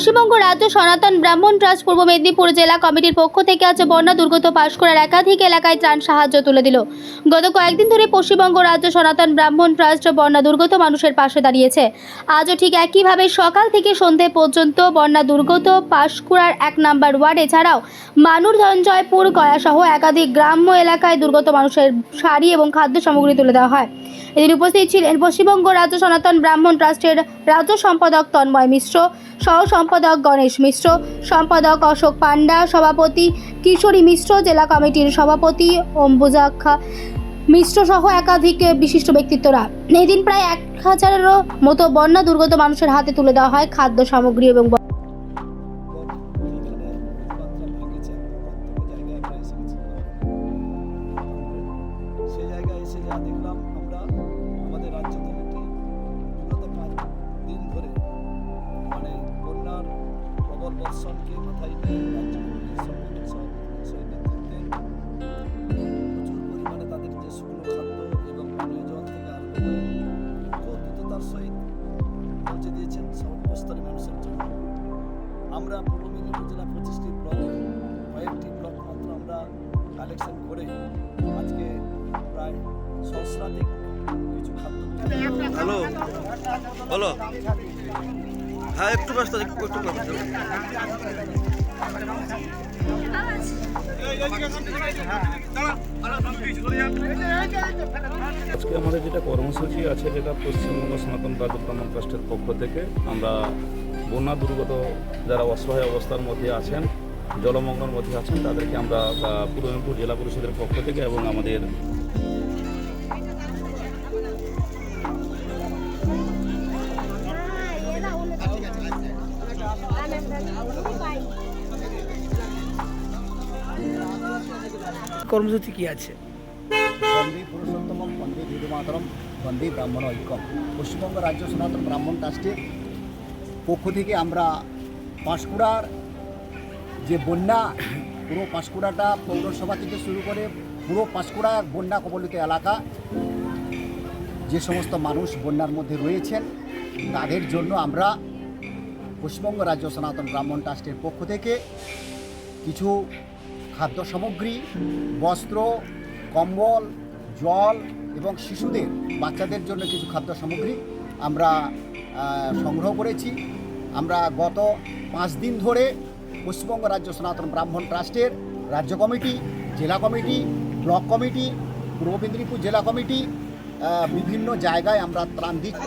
পশ্চিমবঙ্গ রাজ্য সনাতন ব্রাহ্মণ ট্রাস্ট পূর্ব মেদিনীপুর জেলা কমিটির পক্ষ থেকে আজ বন্যা দুর্গত পাঁশকুড়ার একাধিক এলাকায় ত্রাণ সাহায্য তুলে দিল। গত কয়েকদিন ধরে পশ্চিমবঙ্গ রাজ্য সনাতন ব্রাহ্মণ ট্রাস্ট বন্যা দুর্গত মানুষের পাশে দাঁড়িয়েছে। আজও ঠিক একইভাবে সকাল থেকে সন্ধে পর্যন্ত বন্যা দুর্গত পাঁশকুড়ার এক নম্বর ওয়ার্ড এছাড়াও মানুর ধনজয়পুর গয়াসহ একাধিক গ্রাম্য এলাকায় দুর্গত মানুষের শাড়ি এবং খাদ্য সামগ্রী তুলে দেওয়া হয়। এদিন উপস্থিত ছিলেন পশ্চিমবঙ্গ রাজ্য সনাতন ব্রাহ্মণ ট্রাস্টের রাজ্য সম্পাদক তন্ময় মিশ্র, সহ সম্পাদক গণেশ মিশ্র, সম্পাদক অশোক পান্ডা সভাপতি কিশোরী মিশ্র, জেলা কমিটির সভাপতি অম্বুজাক্ষা মিশ্র সহ একাধিক বিশিষ্ট ব্যক্তিত্বরা। এদিন প্রায় এক হাজারেরও মতো বন্যা দুর্গত মানুষের হাতে তুলে দেওয়া হয় খাদ্য সামগ্রী এবং সেই জায়গায় এসে যা দেখলাম প্রবল বর্ষণকে মাথায় নিয়ে রাজ্য কমিটির সম্মানিত সভাপতি নেতৃত্বে প্রচুর পরিমাণে তাদের যে শুকনো খাদ্য এবং পানীয় জল থেকে আরম্ভ করে সহিত পৌঁছে দিয়েছেন সর্বস্তরের মানুষের জন্য। আমরা পূর্ব মেদিনীপুর জেলা পঁচিশটি ব্লক, কয়েকটি ব্লক মাত্র আমরা কালেকশন করে আজকে প্রায় সহস্রাধিক কিছু খাদ্য হ্যালো, বলো। হ্যাঁ একটু ব্যস্ত, একটু আজকে আমাদের যেটা কর্মসূচি আছে যেটা পশ্চিমবঙ্গ সনাতন ব্রাহ্মণ ট্রাস্টের পক্ষ থেকে। আমরা বন্যা দুর্গত যারা অসহায় অবস্থার মধ্যে আছেন, জলমগ্নের মধ্যে আছেন, তাদেরকে আমরা পূর্ব মেদিনীপুর জেলা পরিষদের পক্ষ থেকে এবং আমাদের কর্মসূচি কি আছে? বন্দী পুরুষোত্তম বন্দী হিন্দু মাতরম বন্দী ব্রাহ্মণ ঐক্যম। পশ্চিমবঙ্গ রাজ্য সনাতন ব্রাহ্মণ ট্রাস্টের পক্ষ থেকে আমরা পাঁশকুড়ার যে বন্যা, পুরো পাঁশকুড়াটা পৌরসভা থেকে শুরু করে পুরো পাঁশকুড়া বন্যা কবলিত এলাকা, যে সমস্ত মানুষ বন্যার মধ্যে রয়েছেন, তাদের জন্য আমরা পশ্চিমবঙ্গ রাজ্য সনাতন ব্রাহ্মণ ট্রাস্টের পক্ষ থেকে কিছু খাদ্য সামগ্রী, বস্ত্র, কম্বল, জল এবং শিশুদের, বাচ্চাদের জন্য কিছু খাদ্য সামগ্রী আমরা সংগ্রহ করেছি। আমরা গত পাঁচ দিন ধরে পশ্চিমবঙ্গ রাজ্য সনাতন ব্রাহ্মণ ট্রাস্টের রাজ্য কমিটি, জেলা কমিটি, ব্লক কমিটি, পূর্ব মেদিনীপুর জেলা কমিটি বিভিন্ন জায়গায় আমরা ত্রাণ দিচ্ছি।